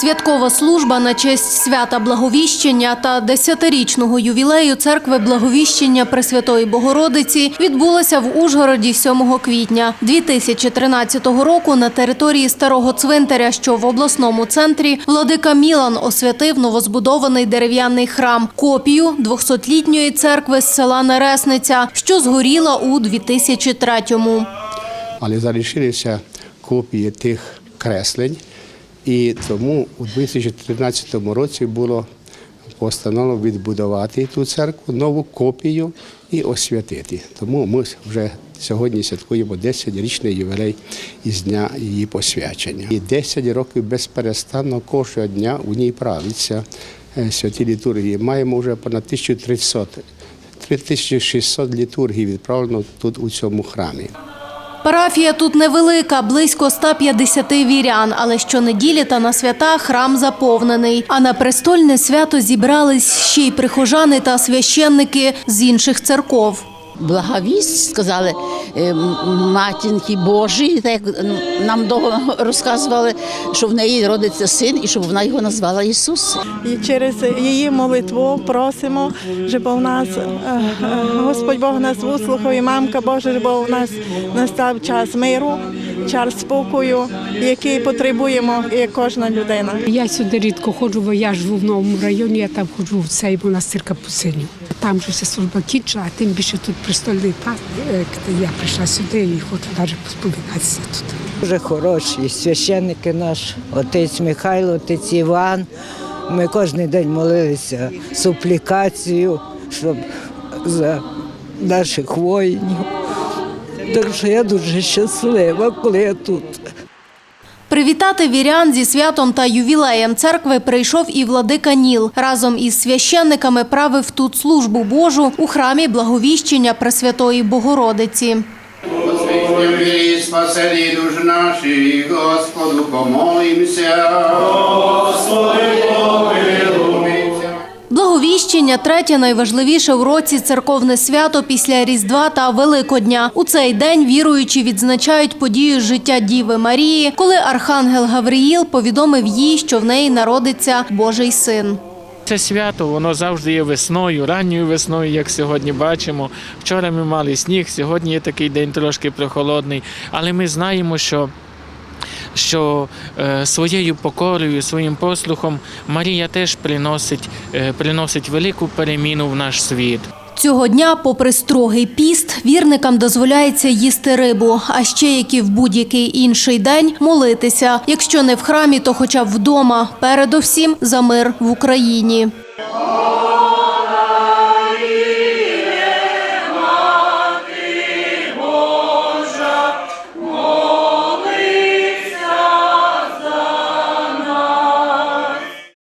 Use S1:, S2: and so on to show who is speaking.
S1: Святкова служба на честь свята Благовіщення та десятирічного ювілею церкви Благовіщення Пресвятої Богородиці відбулася в Ужгороді 7 квітня 2013 року на території старого цвинтаря, що в обласному центрі владика Мілан освятив новозбудований дерев'яний храм, копію 200-літньої церкви з села Нересниця, що згоріла у 2003-му.
S2: але залишилися копії тих креслень, і тому у 2013 році було постановлено відбудувати ту церкву, нову копію і освятити. Тому ми вже сьогодні святкуємо 10-річний ювілей із дня її посвячення. І 10 років безперестанно кожного дня у ній правиться е, святі літургії. Маємо вже понад 1300 3600 літургій відправлено тут у цьому храмі.
S1: Парафія тут невелика, близько 150 вірян, але щонеділі та на свята храм заповнений. А на престольне свято зібрались ще й прихожани та священники з інших церков.
S3: благовість, сказали матінки Божій, так як нам довго розказували, що в неї родиться син і щоб вона його назвала Ісус.
S4: І через її молитву просимо, щоб у нас е, е, Господь Бог нас вислухав і мамка Божа, щоб у нас настав час миру, час спокою, який потребуємо як кожна людина.
S5: Я сюди рідко ходжу, бо я живу в новому районі, я там ходжу в цей монастир Капуцинів. Там же вся служба кінчила, а тим більше тут престольний пас. е, Я прийшла сюди і хочу навіть посповідатися тут.
S6: Дуже хороші священники наш, отець Михайло, отець Іван. Ми кожен день молилися суплікацію, щоб за наших воїнів. Так що я дуже щаслива, коли я тут.
S1: Привітати вірян зі святом та ювілеєм церкви прийшов і владика Ніл. Разом із священниками правив тут службу Божу у храмі Благовіщення Пресвятої Богородиці.
S7: Любі спаселі душ наші, Господу помолимся. Господи.
S1: Благовіщення третє найважливіше в році церковне свято після Різдва та Великодня. У цей день віруючі відзначають подію життя Діви Марії, коли архангел Гавриїл повідомив їй, що в неї народиться Божий син.
S8: Це свято, воно завжди є весною, ранньою весною, як сьогодні бачимо. Вчора ми мали сніг, сьогодні є такий день трошки прохолодний, але ми знаємо, що. Що е, своєю покорою, своїм послухом Марія теж приносить, е, приносить велику переміну в наш світ.
S1: Цього дня, попри строгий піст, вірникам дозволяється їсти рибу, а ще як і в будь-який інший день молитися. Якщо не в храмі, то хоча б вдома. Передовсім за мир в Україні.